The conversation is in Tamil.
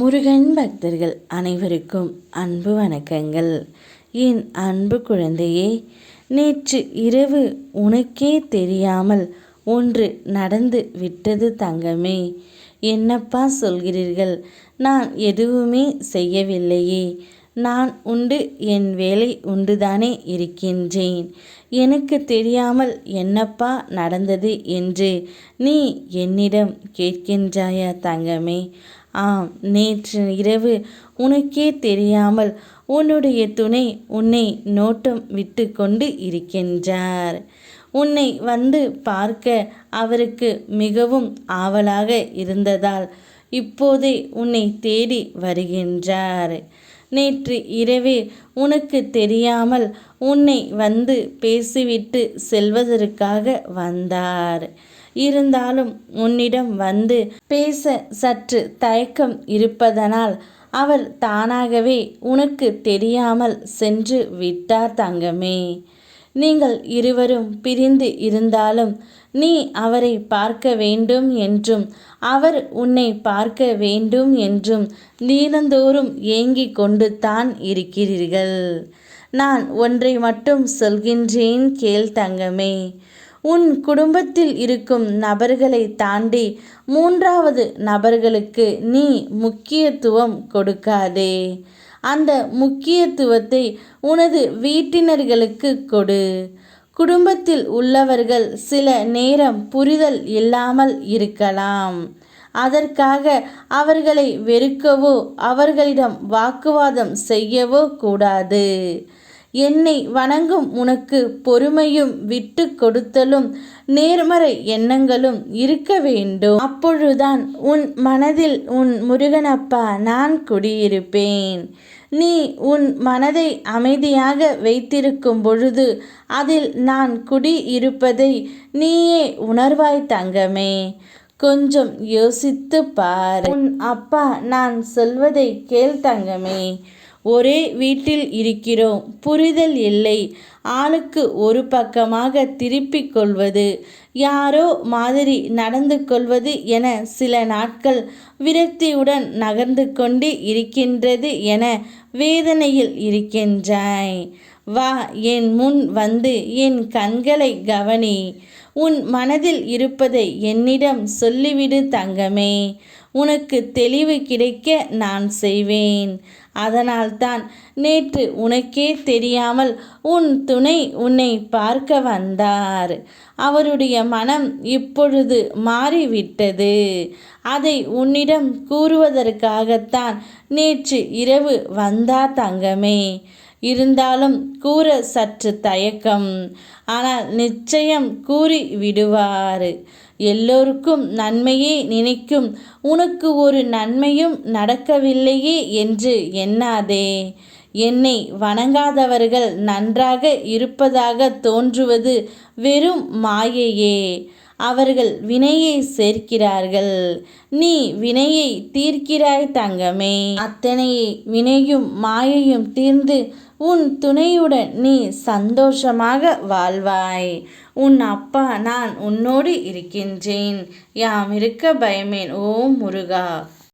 முருகன் பக்தர்கள் அனைவருக்கும் அன்பு வணக்கங்கள். என் அன்பு குழந்தையே நேற்று இரவு உனக்கே தெரியாமல் ஒன்று நடந்து விட்டது தங்கமே. என்னப்பா சொல்கிறீர்கள்? நான் எதுவுமே செய்யவில்லையே. நான் உண்டு என் வேலை உண்டுதானே இருக்கின்றேன். எனக்கு தெரியாமல் என்னப்பா நடந்தது என்று நீ என்னிடம் கேட்கின்றாயா தங்கமே? ஆம் நேற்று இரவு உனக்கே தெரியாமல் உன்னுடைய துணை உன்னை நோட்டம் விட்டு கொண்டு இருக்கின்றார். உன்னை வந்து பார்க்க அவருக்கு மிகவும் ஆவலாக இருந்ததால் இப்போதே உன்னை தேடி வருகின்றார். நேற்று இரவே உனக்கு தெரியாமல் உன்னை வந்து பேசிவிட்டு செல்வதற்காக வந்தார். இருந்தாலும் உன்னிடம் வந்து பேச சற்று தயக்கம் இருப்பதனால் அவர் தானாகவே உனக்கு தெரியாமல் சென்று விட்டார் தங்கமே. நீங்கள் இருவரும் பிரிந்து இருந்தாலும் நீ அவரை பார்க்க வேண்டும் என்றும் அவர் உன்னை பார்க்க வேண்டும் என்றும் தினந்தோறும் ஏங்கிக் கொண்டு தான் இருக்கிறீர்கள். நான் ஒன்றை மட்டும் சொல்கின்றேன் கேள் தங்கமே. உன் குடும்பத்தில் இருக்கும் நபர்களை தாண்டி மூன்றாவது நபர்களுக்கு நீ முக்கியத்துவம் கொடுக்காதே. அந்த முக்கியத்துவத்தை உனது வீட்டினர்களுக்கு கொடு. குடும்பத்தில் உள்ளவர்கள் சில நேரம் புரிதல் இல்லாமல் இருக்கலாம். அதற்காக அவர்களை வெறுக்கவோ அவர்களிடம் வாக்குவாதம் செய்யவோ கூடாது. என்னை வணங்கும் உனக்கு பொறுமையும் விட்டு கொடுத்தலும் நேர்மறை எண்ணங்களும் இருக்க வேண்டும். அப்பொழுதுதான் உன் மனதில் உன் முருகனப்பா நான் குடியிருப்பேன். நீ உன் மனதை அமைதியாக வைத்திருக்கும் பொழுது அதில் நான் குடியிருப்பதை நீயே உணர்வாய் தங்கமே. கொஞ்சம் யோசித்து பார். உன் அப்பா நான் சொல்வதை கேள் தங்கமே. ஒரே வீட்டில் இருக்கிறோம். புரிதல் இல்லை. ஆளுக்கு ஒரு பக்கமாக திருப்பிக் கொள்வது யாரோ மாதிரி நடந்து கொள்வது என சில நாட்கள் விரக்தியுடன் நகர்ந்து கொண்டு இருக்கின்றது என வேதனையில் இருக்கின்றாய். வா என் முன் வந்து என் கண்களை கவனி. உன் மனதில் இருப்பதை என்னிடம் சொல்லிவிடு தங்கமே. உனக்கு தெளிவு கிடைக்க நான் செய்வேன். அதனால்தான் நேற்று உனக்கே தெரியாமல் உன் துணை உன்னை பார்க்க வந்தார். அவருடைய மனம் இப்பொழுது மாறிவிட்டது. அதை உன்னிடம் கூறுவதற்காகத்தான் நேற்று இரவு வந்தா தங்கமே. இருந்தாலும் கூற சற்று தயக்கம். ஆனால் நிச்சயம் கூறி விடுவார் எல்லோருக்கும் நன்மையே நினைக்கும். உனக்கு ஒரு நன்மையும் நடக்கவில்லையே என்று எண்ணாதே. என்னை வணங்காதவர்கள் நன்றாக இருப்பதாக தோன்றுவது வெறும் மாயையே. அவர்கள் வினையை சேர்க்கிறார்கள். நீ வினையை தீர்க்கிறாய் தங்கமே. அத்தனை வினையும் மாயையும் தீர்ந்து உன் துணையுடன் நீ சந்தோஷமாக வாழ்வாய். உன் அப்பா நான் உன்னோடு இருக்கின்றேன். யாம் இருக்க பயமேன் ஓ முருகா.